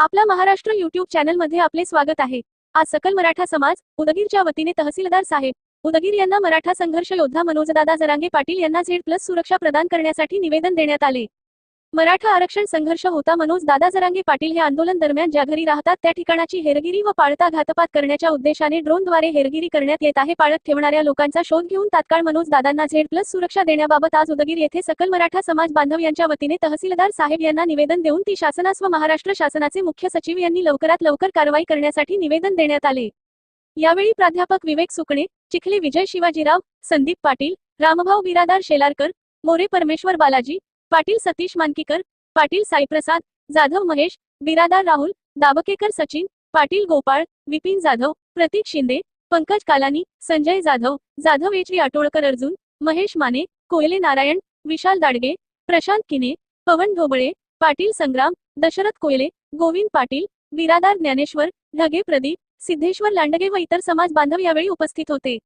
आपला महाराष्ट्र युट्यूब चॅनलमध्ये आपले स्वागत आहे. आज सकल मराठा समाज उदगीरच्या वतीने तहसीलदार साहेब उदगीर यांना मराठा संघर्ष योद्धा मनोजदादा जरांगे पाटील यांना झेड प्लस सुरक्षा प्रदान करण्यासाठी निवेदन देण्यात आले. मराठा आरक्षण संघर्ष होता मनोज दादा जरांगे पाटील हे आंदोलन दरम्यान ज्या घरी राहतात त्या ठिकाणाची हेरगिरी व पाळता घातपात करण्याच्या उद्देशाने ड्रोनद्वारे हेरगिरी करण्यात येत आहे. पाळत ठेवणाऱ्या लोकांचा शोध घेऊन तात्काळ मनोज दादांना झेड प्लस सुरक्षा देण्याबाबत आज उदगीर येथे सकल मराठा समाज बांधव यांच्या वतीने तहसीलदार साहेब यांना निवेदन देऊन ती शासनास व महाराष्ट्र शासनाचे मुख्य सचिव यांनी लवकरात लवकर कारवाई करण्यासाठी निवेदन देण्यात आले. यावेळी प्राध्यापक विवेक सुकणे चिखले विजय शिवाजीराव संदीप पाटील रामभाऊ बिरादार शेलारकर मोरे परमेश्वर बालाजी पाटील सतीश मानकीकर पाटील साईप्रसाद जाधव महेश बिरादार राहुल दाबकेकर सचिन पाटील गोपाळ विपिन जाधव प्रतीक शिंदे पंकज कालानी संजय जाधव जाधव एच. व्ही आटोळकर अर्जुन महेश माने कोयले नारायण विशाल दाडगे प्रशांत किने पवन ढोबळे पाटील संग्राम दशरथ कोयले गोविंद पाटील बिरादार ज्ञानेश्वर ढगे प्रदीप सिद्धेश्वर लांडगे व इतर समाज बांधव यावेळी उपस्थित होते.